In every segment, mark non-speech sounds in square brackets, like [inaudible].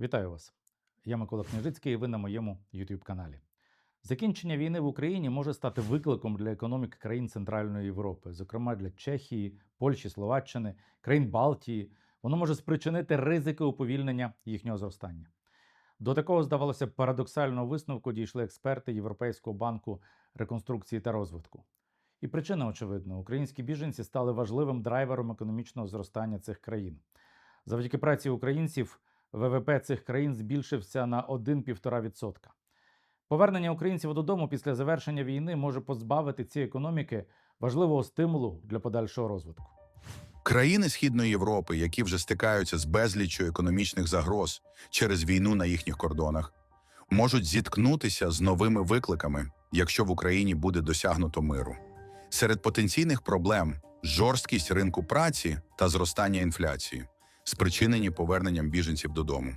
Вітаю вас! Я Микола Княжицький і ви на моєму YouTube каналі. Закінчення війни в Україні може стати викликом для економік країн Центральної Європи, зокрема для Чехії, Польщі, Словаччини, країн Балтії. Воно може спричинити ризики уповільнення їхнього зростання. До такого, здавалося, парадоксального висновку дійшли експерти Європейського банку реконструкції та розвитку. І причина очевидна: українські біженці стали важливим драйвером економічного зростання цих країн. Завдяки праці українців ВВП цих країн збільшився на 1-1,5%. Повернення українців додому після завершення війни може позбавити ці економіки важливого стимулу для подальшого розвитку. Країни Східної Європи, які вже стикаються з безліччю економічних загроз через війну на їхніх кордонах, можуть зіткнутися з новими викликами, якщо в Україні буде досягнуто миру. Серед потенційних проблем жорсткість ринку праці та зростання інфляції, спричинені поверненням біженців додому.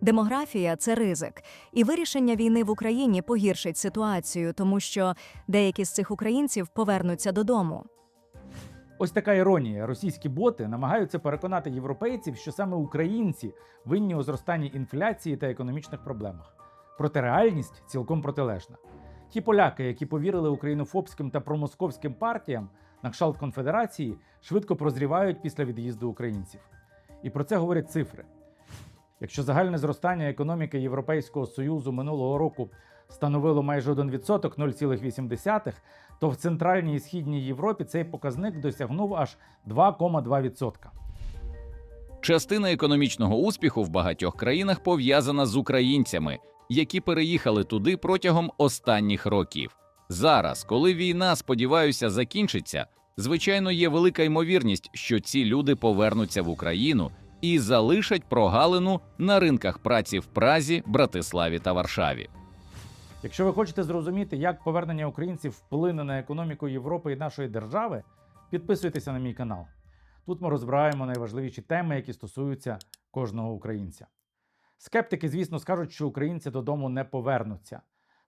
Демографія це ризик, і вирішення війни в Україні погіршить ситуацію, тому що деякі з цих українців повернуться додому. Ось така іронія. Російські боти намагаються переконати європейців, що саме українці винні у зростанні інфляції та економічних проблемах. Проте реальність цілком протилежна. Ті поляки, які повірили українофобським та промосковським партіям на кшталт конфедерації, швидко прозрівають після від'їзду українців. І про це говорять цифри. Якщо загальне зростання економіки Європейського Союзу минулого року становило майже 1%, 0,8%, то в Центральній і Східній Європі цей показник досягнув аж 2,2%. Частина економічного успіху в багатьох країнах пов'язана з українцями, які переїхали туди протягом останніх років. Зараз, коли війна, сподіваюся, закінчиться, звичайно, є велика ймовірність, що ці люди повернуться в Україну і залишать прогалину на ринках праці в Празі, Братиславі та Варшаві. Якщо ви хочете зрозуміти, як повернення українців вплине на економіку Європи і нашої держави, підписуйтеся на мій канал. Тут ми розбираємо найважливіші теми, які стосуються кожного українця. Скептики, звісно, скажуть, що українці додому не повернуться.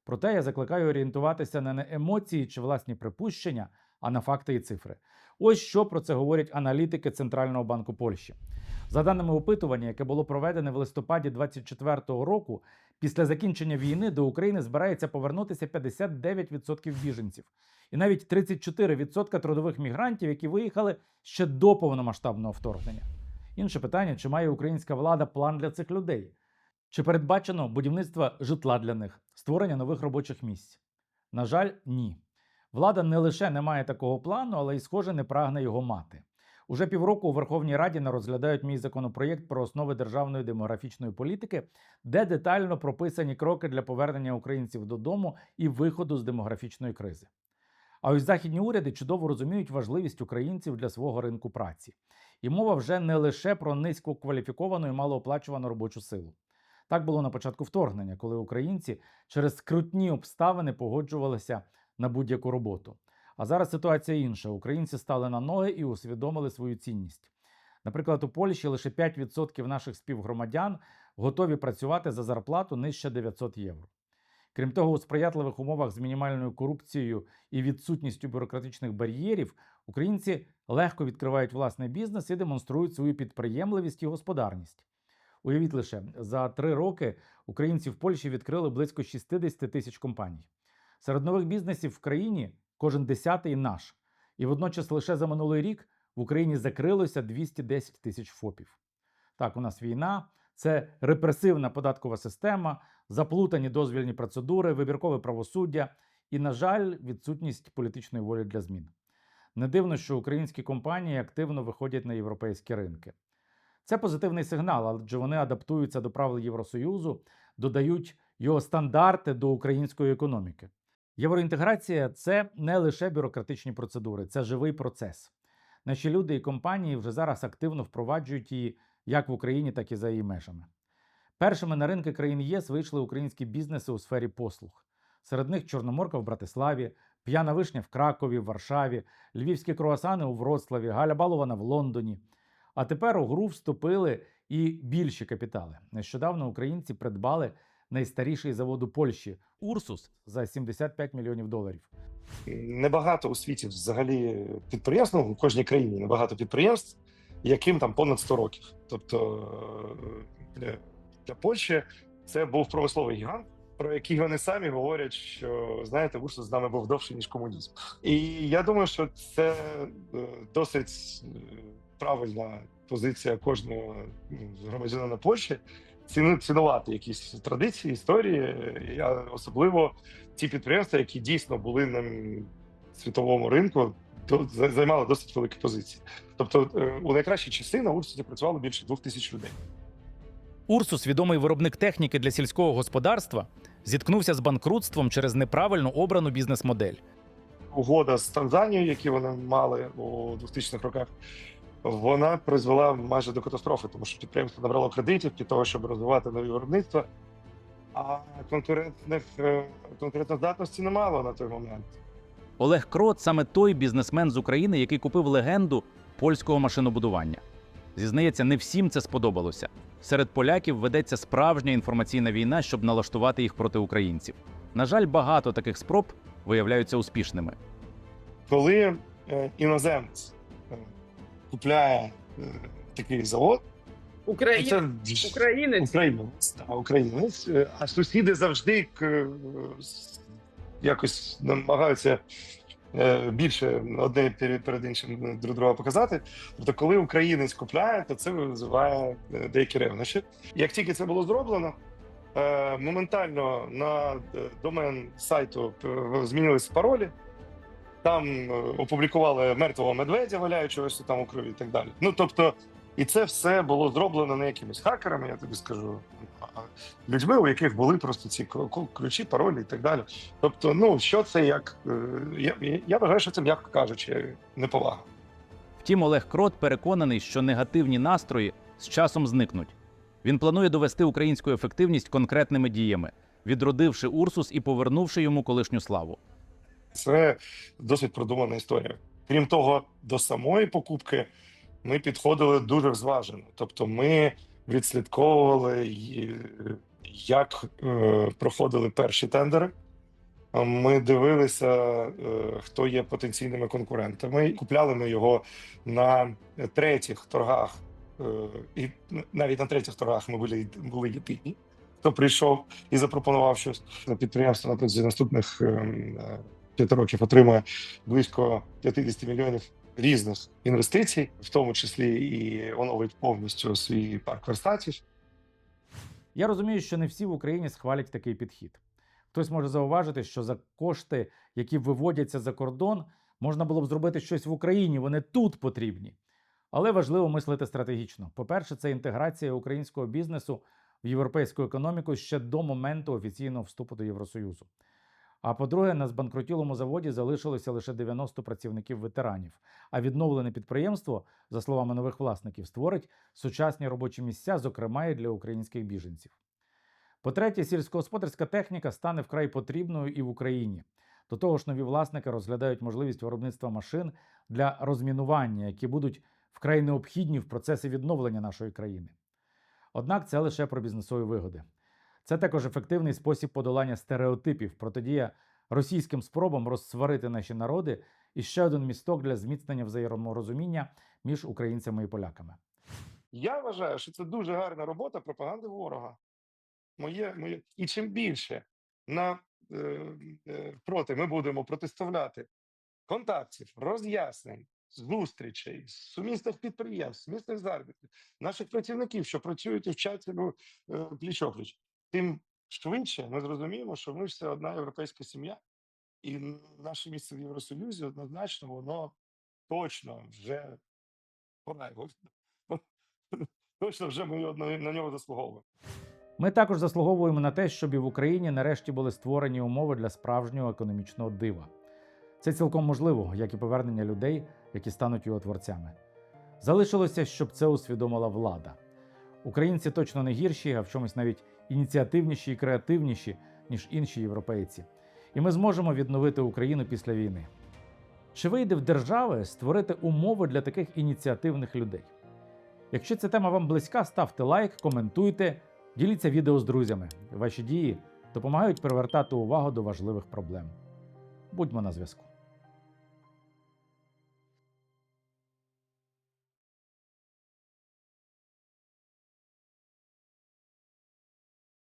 Проте я закликаю орієнтуватися не на емоції чи власні припущення, а на факти і цифри. Ось що про це говорять аналітики Центрального банку Польщі. За даними опитування, яке було проведене в листопаді 2024 року, після закінчення війни до України збирається повернутися 59% біженців, і навіть 34% трудових мігрантів, які виїхали ще до повномасштабного вторгнення. Інше питання: чи має українська влада план для цих людей? Чи передбачено будівництво житла для них, створення нових робочих місць? На жаль, ні. Влада не лише не має такого плану, але й, схоже, не прагне його мати. Уже півроку у Верховній Раді не розглядають мій законопроєкт про основи державної демографічної політики, де детально прописані кроки для повернення українців додому і виходу з демографічної кризи. А ось західні уряди чудово розуміють важливість українців для свого ринку праці. І мова вже не лише про низькокваліфіковану і малооплачувану робочу силу. Так було на початку вторгнення, коли українці через скрутні обставини погоджувалися на будь-яку роботу. А зараз ситуація інша. Українці стали на ноги і усвідомили свою цінність. Наприклад, у Польщі лише 5% наших співгромадян готові працювати за зарплату нижче 900 євро. Крім того, у сприятливих умовах з мінімальною корупцією і відсутністю бюрократичних бар'єрів українці легко відкривають власний бізнес і демонструють свою підприємливість і господарність. Уявіть лише, за три роки українці в Польщі відкрили близько 60 тисяч компаній. Серед нових бізнесів в країні кожен десятий наш. І водночас лише за минулий рік в Україні закрилося 210 тисяч ФОПів. Так, у нас війна, це репресивна податкова система, заплутані дозвільні процедури, вибіркове правосуддя і, на жаль, відсутність політичної волі для змін. Не дивно, що українські компанії активно виходять на європейські ринки. Це позитивний сигнал, адже вони адаптуються до правил Євросоюзу, додають його стандарти до української економіки. Євроінтеграція це не лише бюрократичні процедури, це живий процес. Наші люди і компанії вже зараз активно впроваджують її як в Україні, так і за її межами. Першими на ринки країн ЄС вийшли українські бізнеси у сфері послуг. Серед них Чорноморка в Братиславі, П'яна вишня в Кракові, Варшаві, львівські круасани у Вроцлаві, Галя Балована в Лондоні. А тепер у гру вступили і більші капітали. Нещодавно українці придбали найстаріший завод у Польщі Урсус за 75 мільйонів доларів. Небагато у світі взагалі підприємств, ну, у кожній країні небагато підприємств, яким там понад 100 років. Тобто е, для, для Польщі це був промисловий гігант, про який вони самі говорять, що знаєте, Урсус з нами був довше ніж комунізм. І я думаю, що це е, досить е, правильна позиція кожного ну, громадянина Польщі. Цінувати якісь традиції, історії, я особливо ті підприємства, які дійсно були на світовому ринку, займали досить великі позиції. Тобто, е, у найкращі часи на Урсусі працювало більше двох тисяч людей. Урсус, відомий виробник техніки для сільського господарства, зіткнувся з банкрутством через неправильно обрану бізнес-модель. угода з Танзанією, які вони мали у 2000-х роках, вона призвела майже до катастрофи, тому що підприємство набрало кредитів для того, щоб розвивати нові виробництва. А конкурентних е, конкурентоздатності не мало на той момент. Олег Крот саме той бізнесмен з України, який купив легенду польського машинобудування. Зізнається, не всім це сподобалося. Серед поляків ведеться справжня інформаційна війна, щоб налаштувати їх проти українців. На жаль, багато таких спроб виявляються успішними. Коли е, іноземець купляє е, такий завод, то Україн... це Українець. Українець, та, українець, е, а сусіди завжди к- е, с- якось намагаються е, більше одне перед, перед іншим друг друга показати. Тобто, коли українець купляє, то це визиває е, деякі ревнощі. Як тільки це було зроблено, е, моментально на е, домен сайту е, змінилися паролі. Там е, опублікували мертвого медведя, валяючогося там у крові і так далі. Ну тобто, і це все було зроблено не якимись хакерами, я тобі скажу, а людьми, у яких були просто ці ключі, паролі і так далі. Тобто, ну що це як е, я, я вважаю, що це м'яко кажучи, неповага. Втім, Олег Крот переконаний, що негативні настрої з часом зникнуть. Він планує довести українську ефективність конкретними діями, відродивши Урсус і повернувши йому колишню славу. Це досить продумана історія. Крім того, до самої покупки ми підходили дуже зважено. Тобто, ми відслідковували, як е, проходили перші тендери. Ми дивилися, е, хто є потенційними конкурентами. Купляли ми його на третіх торгах, е, і навіть на третіх торгах ми були, були єдині. Хто прийшов і запропонував щось на підприємство на протязі наступних ем, е, п'яти років отримує близько 50 мільйонів різних інвестицій, в тому числі і оновить повністю свій парк верстатів. Я розумію, що не всі в Україні схвалять такий підхід. Хтось може зауважити, що за кошти, які виводяться за кордон, можна було б зробити щось в Україні, вони тут потрібні. Але важливо мислити стратегічно. По-перше, це інтеграція українського бізнесу в європейську економіку ще до моменту офіційного вступу до Євросоюзу. А по-друге, на збанкрутілому заводі залишилося лише 90 працівників ветеранів. А відновлене підприємство, за словами нових власників, створить сучасні робочі місця, зокрема і для українських біженців. По-третє, сільськогосподарська техніка стане вкрай потрібною і в Україні. До того ж, нові власники розглядають можливість виробництва машин для розмінування, які будуть вкрай необхідні в процесі відновлення нашої країни. Однак це лише про бізнесові вигоди. Це також ефективний спосіб подолання стереотипів, протидія російським спробам розсварити наші народи і ще один місток для зміцнення взаєморозуміння між українцями і поляками. Я вважаю, що це дуже гарна робота пропаганди ворога. Моє, моє... І чим більше на, е, е, проти ми будемо протиставляти контактів, роз'яснень, зустрічей, сумісних підприємств, сумісних заробітків, наших працівників, що працюють і вчаться ну, е, пліч-опліч, тим швидше ми зрозуміємо, що ми все одна європейська сім'я, і наше місце в Євросоюзі однозначно воно точно вже [laughs] точно вже ми на нього заслуговуємо. Ми також заслуговуємо на те, щоб і в Україні нарешті були створені умови для справжнього економічного дива. Це цілком можливо, як і повернення людей, які стануть його творцями. Залишилося, щоб це усвідомила влада. Українці точно не гірші, а в чомусь навіть ініціативніші і креативніші, ніж інші європейці. І ми зможемо відновити Україну після війни. Чи вийде в держави створити умови для таких ініціативних людей? Якщо ця тема вам близька, ставте лайк, коментуйте, діліться відео з друзями. Ваші дії допомагають привертати увагу до важливих проблем. Будьмо на зв'язку.